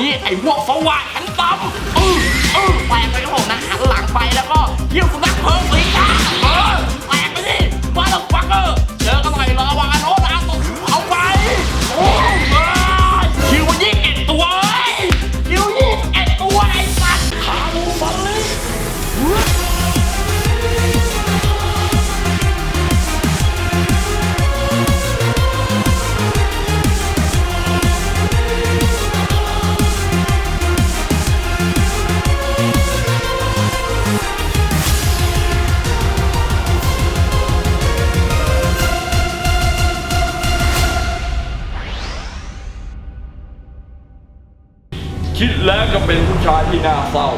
นี้ไอ้พวกสว่านขันตำเออเออแตกไปครับผมนะหันหลังไปแล้วก็เยี่ยวสุนัขเพิ่มเลย ก็เป็นผู้ชายที่น่าเศร้า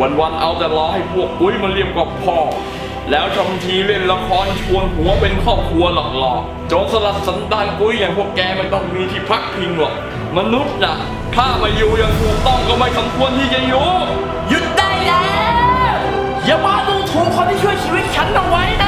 วันๆเอาแต่รอให้พวกกุ้ยมาเรียกกับพ่อ แล้วทำทีเล่นละครชวนหัวเป็นครอบครัวหลอกๆโจรสลัดสันดานกุ้ยอย่างพวกแกไม่ต้องมีที่พักพิงหรอกมนุษย์น่ะถ้ามาอยู่อย่างถูกต้องก็ไม่สมควรที่จะอยู่หยุดได้แล้วอย่ามาดูถูกคนที่ช่วยชีวิตฉันเอาไว้นะ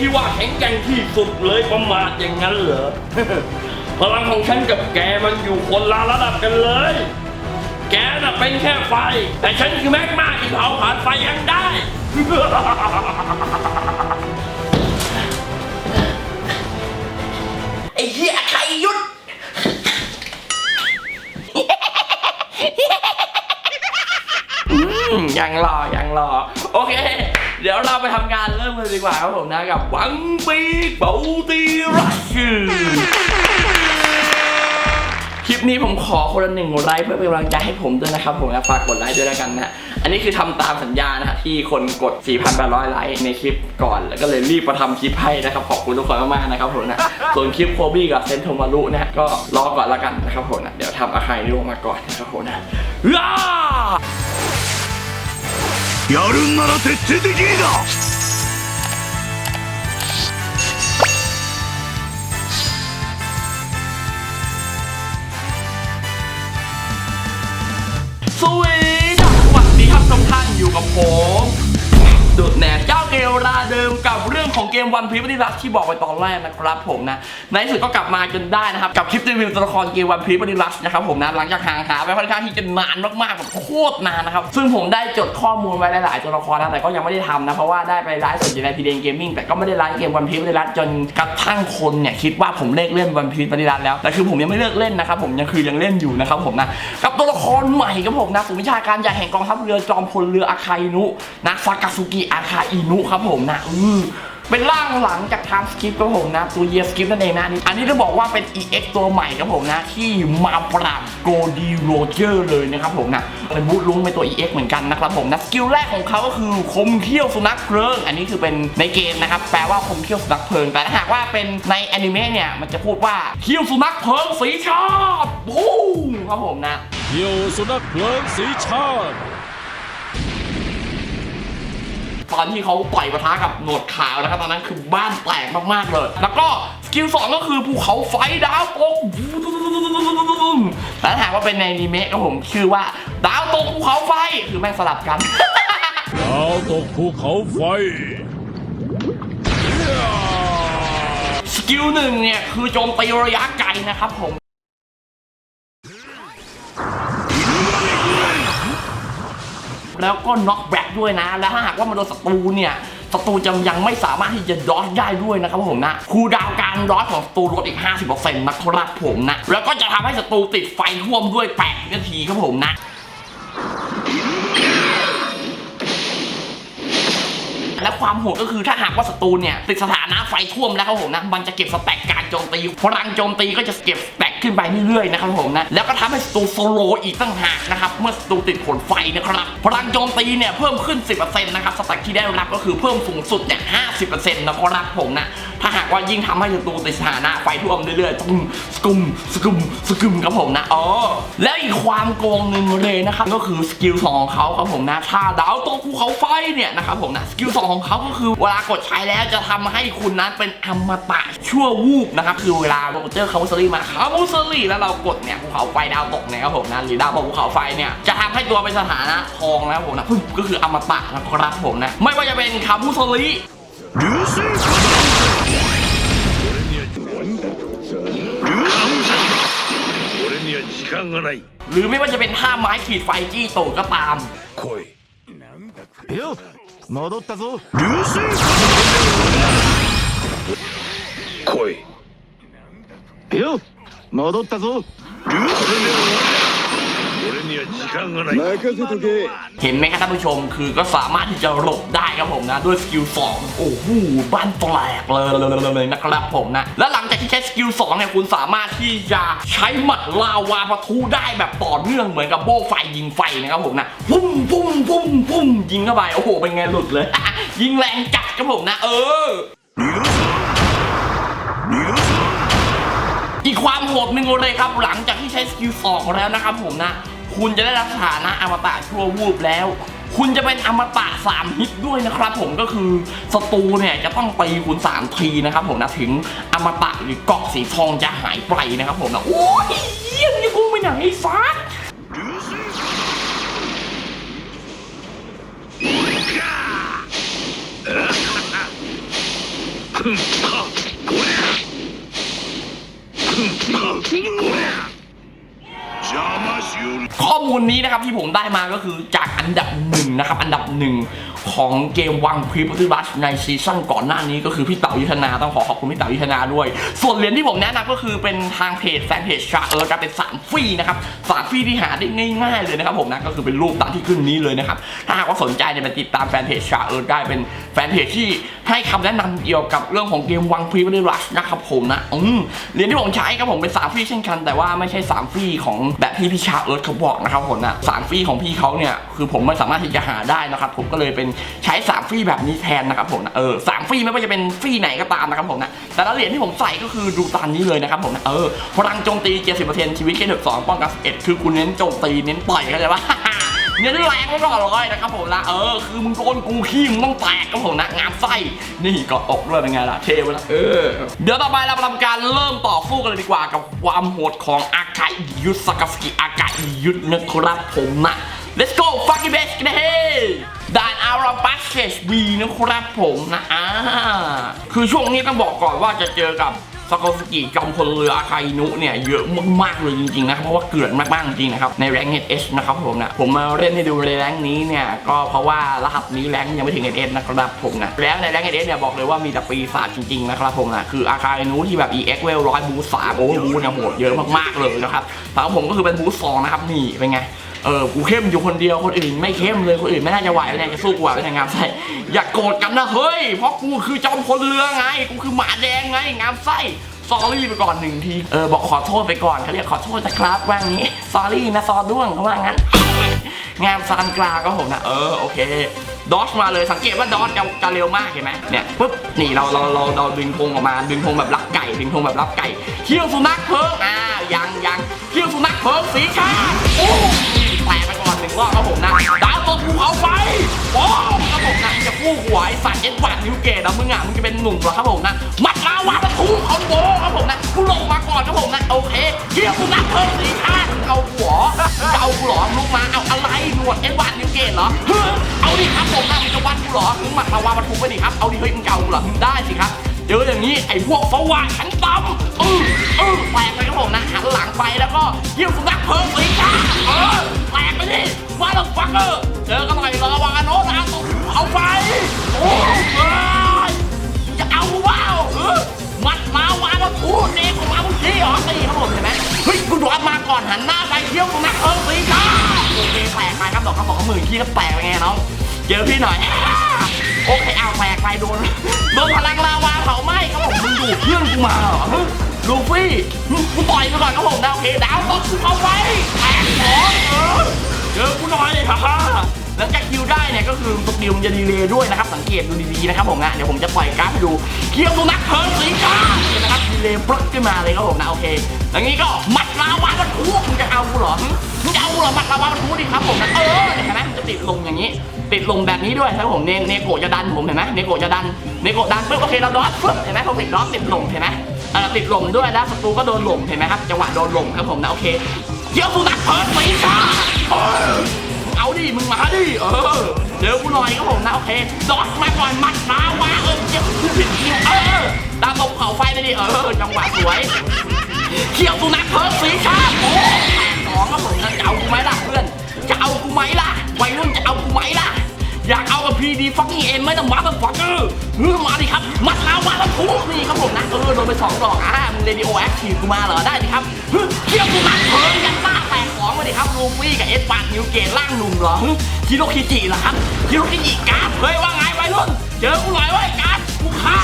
ที่ว่าแข็งแกร่งที่สุดเลยประมาทอย่างนั้นเหรอ พลังของฉันกับแกมันอยู่คนละระดับกันเลย แกน่ะเป็นแค่ไฟ แต่ฉันคือแมกมาที่เผาผ่านไฟยังได้ ไอ้เหี้ยใครหยุดอืมยังรอยังรอโอเค เดี๋ยวเราไปทำงานเริ่มเลยดีกว่าครับผมนะกับวังปีกเบาตีรัชคลิปนี้ผมขอคนละหนึ่งไลค์เพื่อเป็นกำลังใจให้ผมด้วยนะครับ ผมนะฝากกดไลค์ด้วยแล้วกันนะ อันนี้คือทำตามสัญญานะฮะที่คนกด 4,800 ไลค์ในคลิปก่อน แล้วก็เลยรีบมาทำคลิปให้นะครับขอบคุณทุกคนมากๆนะครับผมนะส่วนคลิปโคบี้กับเซนโทมารุนะก็รอก่อนล้วกันนะครับผมนะเดี๋ยวทำอาคายลงมาก่อนนะครับผมนะว้า やるんなら徹底的にだ สวีดัสสวัสดีครับทุกท่านอยู่กับผมดุดแหนบเจ้า เกลาเดิมกับเรื่องของเกมวันพี e ปฏิรัสที่บอกไปตอนแรกนะครับผมนะในที่สุดก็กลับมาจนได้นะครับกับคลิปรีวิวตัวละครเกมวันพี e ปฏิรัสนะครับผมนะหลังจากห่างหายไปค่อนข้างที่จะนานมากๆแบบโคตรนานนะครับซึ่งผมได้จดข้อมูลไว้หลายๆตัวละครนะแต่ก็ยังไม่ได้ทำนะเพราะว่าได้ไปไลฟ์สดอยู่ในพีเดนเกมมิ่งแต่ก็ไม่ได้ไลฟ์เกมวันพี e ปฏิรัสจนกระทั่งคนเนี่ยคิดว่าผมเลิกเล่นวันพี e ปฏิรัสแล้วแต่คือผมยังไม่เลิกเล่นนะครับผมยังคือยังเล่นอยู่นะครับผมนะกับตัวละครใหม่ครับผมนะศูนย์วิชาการใหญ่แห่งกองทัพเรือจอมพลเรืออาคาอินุนะซากาซุกิอาคาอินุครับผมนะอือเป็นร่างหลังจากทม์สกิปครับผมนะ ตัวเยียสกิปนั่นเองนะอันนี้อันนี้ต้องบอกว่าเป็น EX ตัวใหม่ครับผมนะ ที่มาปราบโกดีโรเจอร์เลยนะครับผมนะเป็นบูทลุงเป็นตัว EX เหมือนกันนะครับผมนะสกิลแรกของเขาก็คือคมเขี้ยวสุนัขเพลิง อันนี้คือเป็นในเกมนะครับ แปลว่าคมเขี้ยวสุนัขเพลิง แต่ถ้าหากว่าเป็นในแอนิเมะเนี่ยมันจะพูดว่าเขี้ยวสุนัขเพลิงสีชาติบูมครับผมนะเยี่ยวสุนัขเพลิงสีชาติ ตอนที่เขาต่อยปะทะกับหนวดขาวนะครับตอนนั้นคือบ้านแตกมากๆเลย แล้วก็สกิลสองก็คือภูเขาไฟดาวตกแต่ถ้าหากว่าเป็นในนิเมะก็ผมชื่อว่า ดาวตกภูเขาไฟคือแม่งสลับกัน ดาวตกภูเขาไฟสกิลหนึ่งเนี่ยคือโจมตีระยะไกลนะครับผม แล้วก็น็อกแบ็กด้วยนะ แล้วถ้าหากว่ามันโดนศัตรูเนี่ยศัตรูจะยังไม่สามารถที่จะดอสได้ด้วยนะครับผมนะคูดาวการดอสของศัตรูลดอีก 50%นะครับผมนะ แล้วก็จะทำให้ศัตรูติดไฟท่วมด้วย8นาทีครับผมนะและความโหดก็คือถ้าหากว่าศัตรูเนี่ยติดสถานะไฟท่วมแล้วครับผมนะ มันจะเก็บสแต็กการโจมตีพลังโจมตีก็จะเก็บสแต็ก ขึ้นไปเรื่อยๆนะครับผมนะแล้วก็ทำให้ศัตรูโซโลอีกตั้งหากนะครับเมื่อสตูติดขนไฟนะครับพลังโจมตีเนี่ยเพิ่มขึ้น 10%นะครับสแต็กที่ได้รับก็คือเพิ่มสูงสุดเนี่ย50%นะครับผมนะ ถ้าหากว่ายิ่งทำให้ศัตรูติดสถานะไฟท่วมเรื่อยๆตุ้มสกุมสกุมสกุมครับผมนะอ๋อแล้วอีกความโกงหนึ่งเลยนะครับก็คือสกิลสองของเขาครับผมนะถ้าดาวตกภูเขาไฟเนี่ยนะครับผมนะสกิลสองของเขาก็คือเวลากดใช้แล้วจะทำให้คุณนั้นเป็นอมตะชั่ววูบนะครับคือเวลาโราเจอร์คาร์บุสลีมาคาร์บุสลีแล้วเรากดเนี่ยภูเขาไฟดาวตกนะครับผมนะหรือดาวบนภูเขาไฟเนี่ยจะทำให้ตัวเป็นสถานะทองนะครับผมนะก็คืออมตะนะครับผมนะไม่ว่าจะเป็นคามุสลีหรือซีは時間がない หรือไม่ว่าจะเป็นท่าไม้ขีดไฟจี้ตูดก็ตาม 来いよ戻ったぞ流星来いよ戻ったぞ流星 俺には時間がない任せとけ เห็นไหมครับท่านผู้ชมคือก็สามารถที่จะหลบได้ครับผมนะ ด้วยสกิล2โอ้โหบ้านแตกเลยนะครับผมนะ แล้วหลังจากที่ใช้สกิล2เนี่ยคุณสามารถที่จะใช้หมัดลาวาปะทุได้แบบต่อเนื่องเหมือนกับโบ้ไฟยิงไฟนะครับผมนะพุ่มพุ่มพุ่มพุ่มยิงเข้าไปโอ้โหเป็นไงหลุดเลย ยิงแรงจัดครับผมนะ เออ 逃がす逃がす อีกความโหดหนึ่งเลยครับ หลังจากที่ใช้สกิลสองแล้วนะครับผมนะ คุณจะได้รับสานะอมตะชั่ววูบแล้ว คุณจะเป็นอมตะสามฮิตด้วยนะครับผมก็คือศัตรูเนี่ยจะต้องตีคุณสามทีนะครับผมนะถึงอมตะหรือเกาะสีทองจะหายไปนะครับผมนะโอ้ยเยี่ยมนี่กูไม่ไหนไอ้ฟ้าฮึ่มฮึ่มฮึ่มฮึ่ม มูลนี้นะครับที่ผมได้มาก็คือจากอันดับหนึ่งนะครับ อันดับหนึ่ง ของเกมวังพรีพัทบัสในซีซั่นก่อนหน้านี้ก็คือพี่เต๋ายุทธนาต้องขอขอบคุณพี่เต๋ายุทธนาด้วย ส่วนเหรียญที่ผมแนะนำก็คือเป็นทางเพจแฟนเพจชาเออร์จะเป็นสามฟรีนะครับสามฟรีที่หาได้ง่าย ๆเลยนะครับผมนะก็คือเป็นรูปตามที่ขึ้นนี้เลยนะครับถ้าหากว่าสนใจเนี่ยไปติดตามแฟนเพจชาเออร์ได้เป็นแฟนเพจที่ให้คำแนะนำเกี่ยวกับเรื่องของเกมวังพรีพัทบัสนะครับผมนะอืมเหรียญที่ผมใช้ครับผมเป็นสามฟรีเช่นกัน แต่ว่าไม่ใช่สามฟรีของแบบที่พี่ชาเอิร์ธเขาบอกนะครับผมนะสามฟรีของพี่เขาเนี่ยคือผมไม่สามารถที่จะหาได้นะครับผมก็เลยเป็นใช้สามฟรีแบบนี้แทนนะครับผมนะเออสามฟรีไม่ว่าจะเป็นฟรีไหนก็ตามนะครับผมนะแต่ละเหรียญที่ผมใส่ก็คือดูตามนี้เลยนะครับผมนะเออพลังโจมตี70%ชีวิตแค่สองป้องกัน11คือคุณเน้นโจมตีเน้นต่อยเข้าใจปะเน้นแรงไว้ก่อนเลยนะครับผมนะเออคือมึงโดนกูขี้มึงต้องแตกครับผมนะงามไส้นี่ก็อกด้วยเป็นไงล่ะเท่ไปละเออเดี๋ยวต่อไปเราทำการเริ่มต่อสู้กันเลยดีกว่ากับความโหดของอากายุทธสกาสกิอากายุทธนะครับผมนะ let's go fucking bitch เฮ้ ด่านอาราบัสเชสบีนะครับผมนะอ่าคือช่วงนี้ต้องบอกก่อนว่าจะเจอกับสกอสกิจอมพลเรืออาคาอินุเนี่ยเยอะมากๆเลยจริงๆนะครับเพราะว่าเกลื่อนมากๆจริงๆนะครับในแรงเ h นะครับผมนะผมมาเล่นให้ดูในแรงนี้เนี่ยก็เพราะว่ารหัสนี้แรงยังไม่ถึง HS นะครับผมนะแล้วในแรง HS เนี่ยบอกเลยว่ามีแต่ปีศาจจริงๆนะครับผมนะคืออาคาอินุที่แบบ EX เวลร้อยบูสามโอ้บูเนี่ยโหดเยอะมากๆเลยนะครับแต่ผมก็คือเป็นบูสองนะครับนี่เป็นไง เออกูเข้มอยู่คนเดียวคนอื่น ไม่เข้มเลยคนอื่นไม่น่าจะไหวเลยจะสู้กูไหวเป็นไงามไส้อย่าโกรธกันนะเฮ้ยเพราะกูคือจอมพลเรือไงกูคือหมาแดงไงงามไส้ซอรี่ไปก่อนหนึ่งทีเออบอกขอโทษไปก่อนเขาเรียกขอโทษนะครับว่างี้ซอรี่นะซอด้วงเขาว่างั้น งามซานกลาก็ผมนะเออโอเคดอชมาเลยสังเกตว่าดอชจะจะเร็วมากเห็นไหมเนี่ยปุ๊บนี่เราเราเราเราดึงธงออกมาดึงธงแบบรับไก่ดึงธงแบบรับไก่เขี้ยวสุนัขเพิ่งอ่ายังยังเขี้ยวสุนัขเพิ่งสีชาโอ้ ตกไปก่อนหนึ่งรอบครับผมนะดาวตัวภูเขาไฟโอ้ครับผมนะจะกู้หวยสัตว์เอ็ดวันนิวเกตอะมึงอะมึงจะเป็นหนุ่มเหรอครับผมนะมัดลาวาประทูคอนโบครับผมนะกูลงมาก่อนครับผมนะโอเคเขี้ยวสุนัขเพิ่งสีชาเอาหัวเอากูหรอลุกมาเอาอะไรหนวดเอ็ดวันนิวเกตเหรอเฮ้ยเอาดิครับผมนะมึงจะวัดกูเหรอมึงมัดลาวาประทูไปดิครับเอาดิเฮ้ยมึงเก่ากูเหรอได้สิครับเจออย่างนี้ไอ้พวกสว่านชั้นตำเออเออแตกไปครับผมนะหันหลังไปแล้วก็เยี่ยมสุนัขเพิ่มสีชาเออ เจอพี่หน่อย โอเคเอาแตกไปโดนโดนพลังลาวาเผาไหม้ครับผมมึงดูเพื่อนกูมาเหรอลูฟี่กูต่อยไปก่อนครับผมนะโอเคดาวตกกูเอาไว้แตกสองเออเจอกูหน่อยฮ่าฮ่าหลังจากคิวได้เนี่ยก็คือสกิลมันจะดีเลย์ด้วยนะครับ สังเกตดูดีๆนะครับผมนะเดี๋ยวผมจะปล่อยกราฟให้ดูเคียวสุนัขเพิร์สีฟ้าเห็นนะครับดีเลย์ปลั๊กขึ้นมาเลยครับผมนะโอเคอย่างนี้ก็มัดลาวามันทุกมึงจะเอากูเหรอมึงจะเอากูเหรอมัดลาวามันทุกดิครับผมนะเออเห็นไหมมันจะติดลมอย่างนี้ ติดลมแบบนี้ด้วยครับผมเนเนโกะจะดันผมเห็นไหมเนโกะจะดันเนโกะดันปุ๊บโอเคเราดอทปุ๊บเห็นไหมเขาติดดอทติดลมเห็นไหมเออติดลมด้วยแล้วศัตรูก็โดนลมเห็นไหมครับจังหวะโดนลมครับผมนะโอเคเคียวสุนัขเพิร์สีฟ้าเอาดิมึงมาดิเออเจอกูหน่อยครับผมนะโอเคดอดมาก่อนมัดมาวาเออเจ็บกูผิดคิวเออตามตบเข่าไฟไปดิเออจังหวะสวยเขี่ยวสุนัขเพิร์สีชาโอ้แปดสองครับผมจะเอากูไหมล่ะเพื่อนจะเอากูไหมล่ะวัยรุ่นจะเอากูไหมล่ะ อยากเอากับพีดีฟักกิ้เอ็นไม่ต้องมาต้องฟักเกอร์เอมาดิครับ มัดลาวาแล้วทุกนี่ครับผมนะเออโดนไปสองดอกอ่ามึงเรดิโอแอคทีฟกูมาเหรอได้ดิครับเฮ้ยเขี่ยวสุนัขเพิร์ยันหน้าแตกสองมาดิครับลูฟี่กับเอสปาร์นิวเกตล่างหนุ่มเหรอฮ้ยคิโรคิจิเหรอครับคิโรคิจิการเฮ้ยว่าไงวัยรุ่นเจอกูหน่อยเว้ยการ์ดกูฆ่า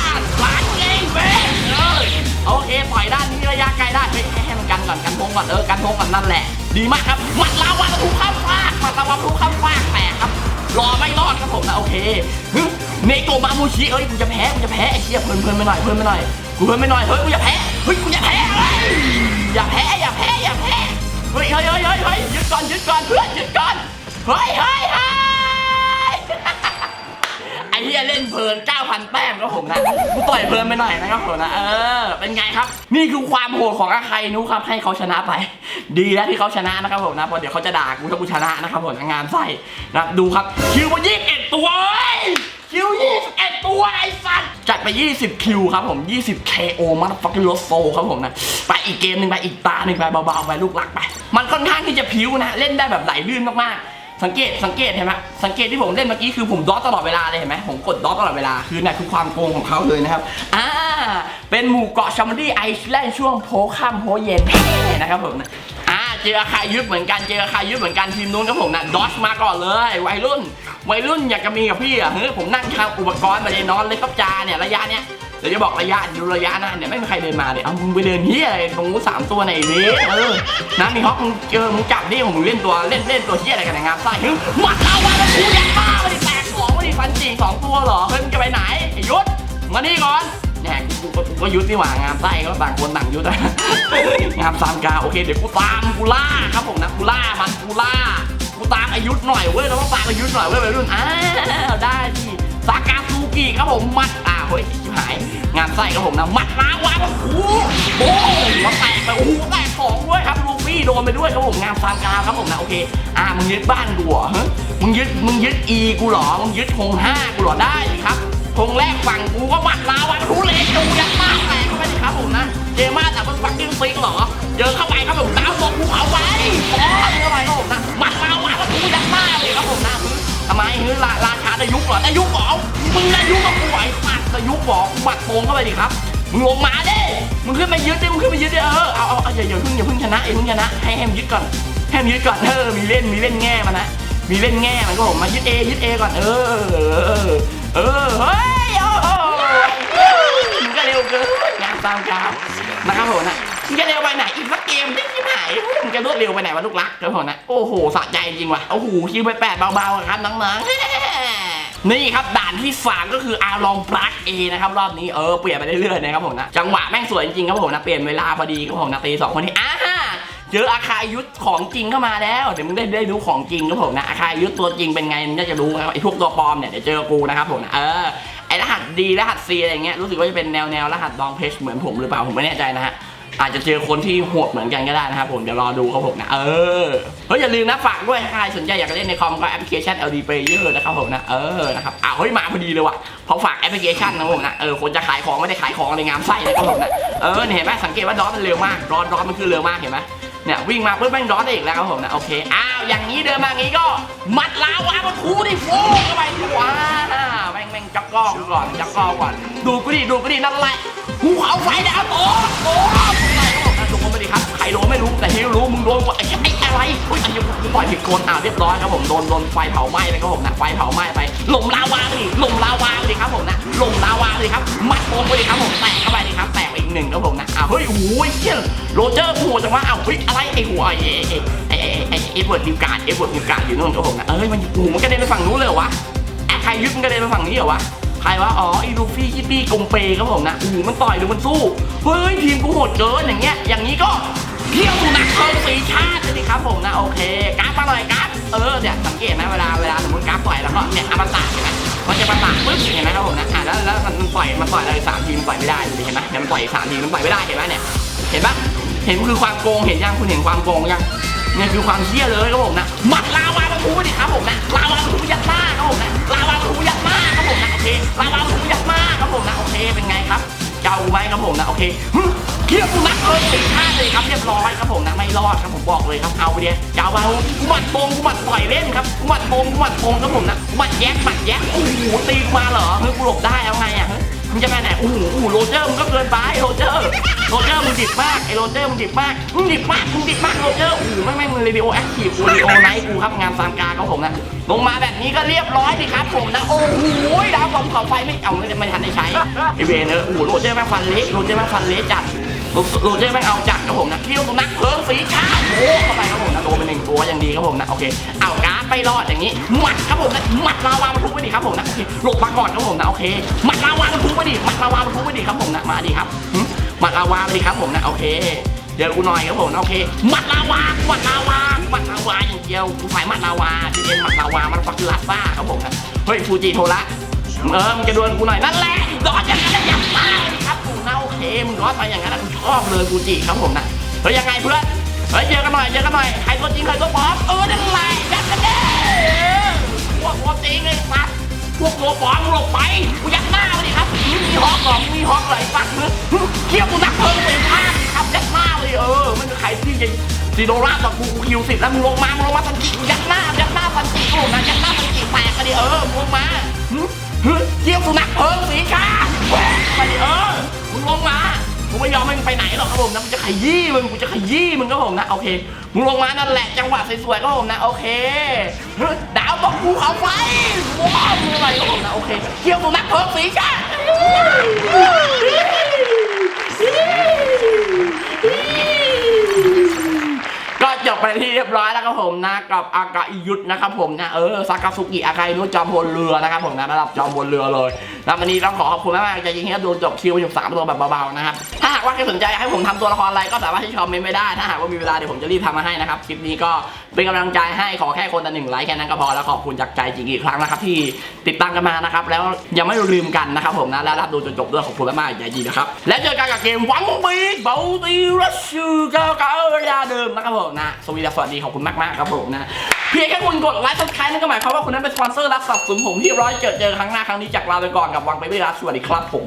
ล้างเองเว้ยเออโอเคปล่อยด้านนี้ระยะไกลได้ให้ให้มันกันก่อนกันทงก่อนเออกันทงก่อนนั่นแหละ ดีมากครับมัดลาวาทุกข้ามฟากมัดลาวาทุกข้ามฟากแตกครับ รอไม่รอดครับผมนะโอเคฮึเนโกะมามูชิเอ้ยกูจะแพ้กูจะแพ้ไอ้เชี่ยเพิ่นเพลินไปหน่อยเพลินไปหน่อยกูเพิ่นไปหน่อยเฮ้ยกูจะแพ้เฮ้ยกูจะแพ้เฮ้ยอย่าแพ้อย่าแพ้อย่าแพ้เฮ้ยเฮ้ยเฮ้ยเฮ้ยยึดก่อนยึดก่อนเพื่อนยึดก่อนเฮ้ยเฮ้ยเฮ้ย อ้เหี้ยเล่นเพลิน9,000แต้มครับผมนะกูต่อยเพลินไปหน่อยนะครับผมนะเออ เป็นไงครับ นี่คือความโหดของอาใครนุครับ ให้เขาชนะไป ดีแล้วที่เขาชนะนะครับผมนะเพราะเดี๋ยวเขาจะด่ากูถ้ากูชนะนะครับผมงานไส้นะครับดูครับคิวมา21ตัวคิว21ตัวไอ้สัตว์จัดไป 20 คิวครับผม 20 KO มันฟักกิ้งโลโซครับผมนะ ไปอีกเกมหนึ่งไปอีกตาหนึ่งไปเบาๆไปลูกหลักไป มันค่อนข้างที่จะพิ้วนะ เล่นได้แบบไหลลื่นมากๆ สังเกตสังเกตเห็นไหมสังเกตที่ผมเล่นเมื่อกี้คือผมดอทตลอดเวลาเลยเห็นไหมผมกดดอทตลอดเวลาคือนั่นคือความโกงของเขาเลยนะครับอ่าเป็นหมู่เกาะชัมดี้ไอซ์แลนด์ช่วงโพค่ำโพเย็นนะครับผมอ่าเจออาคายุทธเหมือนกันเจออาคายุทธเหมือนกันทีมนู้นครับผมนะดอทมาก่อนเลย วัยรุ่น วัยรุ่นอยากจะมีกับพี่อะเฮ้ยผมนั่งทำอุปกรณ์มาเลยนอนเลยครับจาเนี่ยระยะเนี้ย เดี๋ยวจะบอกระยะดูระยะนะเนี่ยไม่มีใครเดินมาเลยเอามึงไปเดินเฮียอะไรตรงนู้นสามตัวในเวสเออนะมีฮอกมึงเจอมึงจับดิมึงเล่นตัวเล่นเล่นตัวเฮียอะไรกันในงานไส้เฮ้ยหมัดเอาไว้แล้วกูยัดมาไม่ได้แตกสองไม่ได้ฟันจีสองตัวเหรอเฮ้ยมึงจะไปไหนไอ้ยุทธมานี่ก่อนแหมกูก็กูก็ยุทธนี่หว่างานไส้ก็ต่างคนต่างยุทธอะงานสามกาโอเคเดี๋ยวกูตามกูล่าครับผมนะกูล่ามันกูล่ากูตามอายุทธหน่อยเว้ยเราต้องตามอายุทธหน่อยเว้ยวัยรุ่นอ้าวได้ที่สากาซูกิครับผมมัดอ่า เฮ้ยชิบหาย งานไส้ครับผมนะมัดล้างวางโอ้โหโอ้มาแตกไปโอ้โหแตกสองด้วยครับลูฟี่โดนไปด้วยครับผมงานซามกาครับผมนะโอเคอ่ามึงยึดบ้านกูเหรอมึงยึดมึงยึดอีกูเหรอมึงยึดธงห้ากูเหรอได้ครับธงแรกฝั่งกูก็มัดลาวางทุเรศดูยัดมากแตกเข้าไปดิครับผมนะเจมาแต่มันฟักกิ้งฟิกเหรอเจอเข้าไปครับผมดาวบอกภูเขาไว้อ๋อเข้าไปครับผมนะมัดลาวางแล้วกูยัดมากเลยครับผมนะทำไมเฮ้ยรารา ชาดายุกเหรอดายุกเหรอมึงดายุกกับกูไอ้สัตว์ดายุกบอกบัดโปงเข้าไปดิครับมึงลงมาดิมึงขึ้นมายึดดิมึงขึ้นมายึดดิเออเอาเอาเอย่าอย่าเพิ่งอย่าเพิ่งชนะอย่าเพิ่งชนะให้ให้มันยึดก่อนให้มันยึดก่อนเออมีเล่นมีเล่นแง่มันนะมีเล่นแง่มันก็ผมมายึดเอยึดเอก่อนเออเออเออเฮ้ยโอ้โหมึงก็เร็วเกินงานตามกราฟนะครับผมนะมึงจะเร็วไปไหนอีกสักเกมดิที่ไหนมึงจะรวดเร็วไปไหนวะลูกรักครับผมนะโอ้โหสะใจจริงว่ะโอ้โหคิวไปแปดเบาๆครับน้องๆ นี่ครับด่านที่สามก็คืออาลองปลั๊กเอนะครับรอบนี้เออเปลี่ยนไปเรื่อยๆนะครับผมนะจังหวะแม่งสวยจริงๆครับผมนะเปลี่ยนเวลาพอดีครับผมนะตีสองคนนี้อ่าเจออาคายุทธของจริงเข้ามาแล้ว เดี๋ยวมึงได้ได้รู้ของจริงครับผมนะอาคายุทธตัวจริงเป็นไงมึงจะรู้ครับไอ้พวกตัวปลอมเนี่ยเดี๋ยวเจอกูนะครับผมนะเออไอรหัสดีรหัสซีอะไรเงี้ยรู้สึกว่าจะเป็นแนวแนวรหัสดองเพชเหมือนผมหรือเปล่าผมไม่แน่ใจนะฮะ อาจจะเจอคนที่โหดเหมือนกันก็ได้นะครับผมเดี๋ยวรอดูครับผมนะ เออเฮ้ยอย่าลืมนะฝากด้วยถ้าใครสนใจอยากเล่นในคอมก็แอปพลิเคชัน LD Player นะครับผมนะ เออนะครับอ้าวเฮ้ยมาพอดีเลยว่ะพราะฝากแอปพลิเคชันนะครับผมนะเออคนจะขายของไม่ได้ขายของในงามไส้นะครับผมนะเออเห็นไหมสังเกตว่าดอทมันเร็วมากดอทดอทมันคือเร็วมากเห็นไหมเนี่ยวิ่งมาปุ๊บแม่งดอทได้อีกแล้วครับผมนะโอเคอ้าวอย่างนี้เดินมาอย่างนี้ก็ มัดลาวามาคูดิโฟเข้าไปว้าแม่งแม่งจับก้อก่อนจับก้อก่อนดูกูดิดูกูดินั่นแหละ ภูเขาไฟดาวโตโตโดนไปดิครับใครโดนไม่รู้แต่ที่รู้มึงโดนว่าไอ้ไอ้อะไรอุ้ยอันนี้กูปล่อยผิดคนอ่าเรียบร้อยครับผมโดนโดนไฟเผาไหม้เลยครับผมนะไฟเผาไหม้ไปหลมลาวาไปดิหลมลาวาไปดิครับผมนะหลมลาวาไปดิครับมัดโปงไปดิครับผมแตกเข้าไปดิครับแตกไปอีกหนึ่งครับผมนะอ้าวเฮ้ยโอ้ยเชี่ยโรเจอร์หัวจังวะอ้าวเฮ้ยอะไรไอ้หัวไอ้ไอ้ไอ้ไอ้ไอ้เอ็ดเวิร์ดนิวการ์ดเอ็ดเวิร์ดนิวการ์ดอยู่นู่นครับผมนะเอ้ยมันโอ้โหมันกระเด็นไปฝั่งนู้นเลยเหรอวะไอ้ใครยึดมันกระเด็นไปฝั่งนี้เหรอวะ ครวะอ๋ออ้ลูฟี่คิตตี้กงเปครับผมนะโอ้โหมันต่อยดูมันสู้เฮ้ยทีมกูโหดเกินอย่างเงี้ยอย่างนี้ก็เที่ยวสุนัขเพิ่มสีชาติเลยดิครับผมนะโอเคกราฟมาหน่อยกราฟเออเนี่ยสังเกตนะเวลาเวลาสมมติกราฟต่อยแล้วก็เนี่ยอมตะเห็นไหมมันจะประสานปึ๊บเห็นไหมครับผมนะอ่าแล้วแล้วมันมันปล่อยมันปล่อยอะไรสามทีมปล่อยไม่ได้เห็นไหมเนี่ยมันปล่อยสามทีมมันปล่อยไม่ได้เห็นไหมเนี่ยเห็นปะเห็นคือความโกงเห็นยังคุณเห็นความโกงยังเนี่ยคือความเชี่ยเลยครับผมนะหมัดลาวามันทูดิครับผมนะลาวามันทูยัดหน้าครับผมนะลาวามันทูยัด หน้าครับผมนะโอเคาวามันทูยัดหน้าครับผมนะโอเคเป็นไงครับเจ้าไหมครับผมนะโอเคเทียบกูนักเลยสี่ห้าเลยครับเรียบร้อยครับผมนะไม่รอดครับผมบอกเลยครับเอาไปเดียวเจ้าเอากูหมัดโปงกูหมัดต่อยเล่นครับกูหมัดโปงกูหมัดโปงครับผมนะหมัดแยกหมัดแยกโอ้โหตีมาเหรอเฮ้ยกูหลบได้เอาไงอะ มึงจะไปไหนโอ้โหโอ้โหโรเจอร์มึงก็เกินไปโรเจอร์โรเจอร์มึงดิบมากไอโรเจอร์มึงดิบมากมึงดิบมากมึงดิบมากโรเจอร์โอ้โหไม่ไม่มึงเรดิโอแอคทีฟกูเรดิโอไนท์กูครับงานซามกาครับผมนะลงมาแบบนี้ก็เรียบร้อยดิครับผมนะโอ้โหดาวความเขาไฟไม่เอาไม่ไม่ทันได้ใช้ไอเวเนอร์โอ้โหโรเจอร์แม่งฟันเละโรเจอร์แม่งฟันเละจัดโรเจอร์แม่งเอาจัดครับผมนะเที่ยวสุนัขเพิ่มสีขาวโอ้เข้าไปครับผมนะโดนไปหนึ่งตัวอย่างดีครับผมนะโอเคเอากา ไปรอดอย่างนี้หมัดครับผมนะหมัดลาวามันทุบไปดิครับผมนะโอเคหลบมาก่อนครับผมนะโอเคหมัดลาวามันทุบไปดิหมัดลาวามันทุบไปดิครับผมนะมาดิครับหมัดลาวาไปดิครับผมนะโอเคเดี๋ยวกูหน่อยครับผมนะโอเคหมัดลาวาหมัดลาวาหมัดลาวาอย่างเดียวกูใส่หมัดลาวาที่เป็นหมัดลาวามันฟักคือลาซ่าครับผมนะเฮ้ยฟูจิโทระเออมึงจะดวลกูหน่อยนั่นแหละดอนอย่างนั้นอย่าตายครับผมนะโอเคมึงรอนไปอย่างนั้นกูชอบเลยฟูจิครับผมนะเฮ้ยยังไงเพื่อน เฮ้ยเจอกันหน่อยเจอกันหน่อยใครตัวจริงใครตัวปลอมเออนั่นแหละยัดกันเด้พวกตัวจริงเลยสัตว์พวกตัวปลอมหลบไปกูยัดหน้าไปดิครับมีฮอกหรอมีฮอกไหลฟักเนื้อเขี้ยวกูนักเพิ่งเป็นผ้าดครับยัดหน้าเลยเออมันใครที่จะซีโดรากับกูกูคิวสิแล้วมึงลงมามึงลงมาสันจิยัดหน้ายัดหน้าสันจิกูนะยัดหน้าสันจิแตกไปดิเออมึงลงมาเฮ้ยเขี้ยวกูนักเพิ่งสีชาแหวไปดิเออมึงลงมา กูไม่ยอมให้มึงไปไหนหรอกครับผมนะมึงจะขยี้มึงกูจะขยี้มึงครับผมนะโอเคมึงลงมานั่นแหละจังหวะสวยๆครับผมนะโอเคเดาวตกภูเขาไฟว้าวมึงอะไรครับผมนะโอเคเกี่ยวตัวนักเพิ่มสีจ้า ที่เรียบร้อยแล้วครับผมนะกับอากาอิยุทธนะครับผมนะเออซากาซุกิอากาอิยุทธจอมพลเรือนะครับผมนะระดับจอมพลเรือเลยแล้ววันนี้ต้องขอขอบคุณมากๆใจจริงๆที่ดูจบคิวอยู่สามตัวแบบเบาๆนะครับถ้าหากว่าใครสนใจอยากให้ผมทำตัวละครอะไรก็สามารถที่คอมเมนต์ไม่ได้ถ้าหากว่ามีเวลาเดี๋ยวผมจะรีบทำมาให้นะครับคลิปนี้ก็เป็นกำลังใจให้ขอแค่คนละหนึ่งไลค์แค่นั้นก็พอแล้วขอบคุณจากใจจริงอีกครั้งนะครับที่ติดตามกันมานะครับแล้วยังไม่ลืมกันนะครับผมนะแล้วรับดูจนจบด้วยขอบคุณมากๆใจจริงนะครับแล้วเจอกันกับเกมวังบีเบลตีรัชชูเก้าเก้ายาเดิมนะครับผมนะสวีดสวัสดีขอบคุณมากๆครับผมนะเพียงแค่คุณกดไลค์ซับสไครต์นั่นก็หมายความว่าคุณนั้นเป็นสปอนเซอร์รับสับสนผมที่ร้อยเจอเจอครั้งหน้าครั้งนี้จากลาไปก่อนกับวังไปไม่รัสสวัสดีครับผม